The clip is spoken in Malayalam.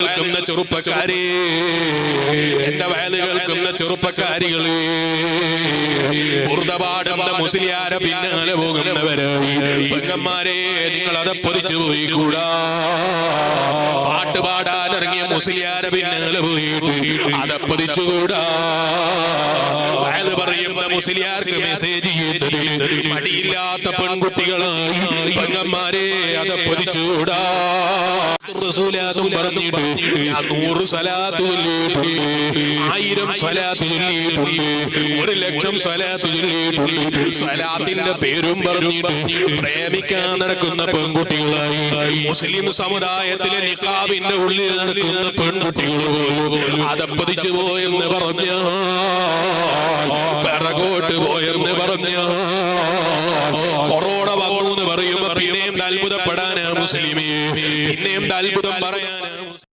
കേൾക്കുന്ന ചെറുപ്പക്കാരെ എന്റെ വയൽ കേൾക്കുന്ന ചെറുപ്പക്കാരികൾ ബുർദപാടുന്ന മുസ്ലിയാരെ പിന്നാലെ പോകുന്നവര് പെങ്ങന്മാരെ നിങ്ങൾ അത് പൊതിച്ചു പോയി കൂടാ പാട്ട് പാടാൻ ഇറങ്ങിയ മുസ്ലിയാരെ പിന്നാലെ പോയിട്ട് അത് പൊതിച്ചുകൂടാ. വയൽ പറയുന്ന മുസ്ലിയാർക്ക് മെസ്സേജ് മടിയില്ലാത്ത പെൺകുട്ടികളായി പെങ്ങന്മാരെ അത് പൊതിച്ചുകൂടാ. റസൂലാത്തും പറഞ്ഞിട്ട് നൂറ് ആയിരം സലാത്ത് ഒരു ലക്ഷം സലാത്ത് പേരും പറഞ്ഞിട്ട് പ്രേമിക്കാൻ നടക്കുന്ന പെൺകുട്ടികളായി മുസ്ലിം സമുദായത്തിലെ നിക്കാബിന്റെ ഉള്ളിൽ നടക്കുന്ന പെൺകുട്ടികളോ അതപ്പതിച്ചു പോയെന്ന് പറഞ്ഞ പിറകോട്ട് പോയെന്ന് പറഞ്ഞ പറയുമ്പോ മുസ്ലിമേ. പിന്നെയും അത്ഭുതം പറയാനാ?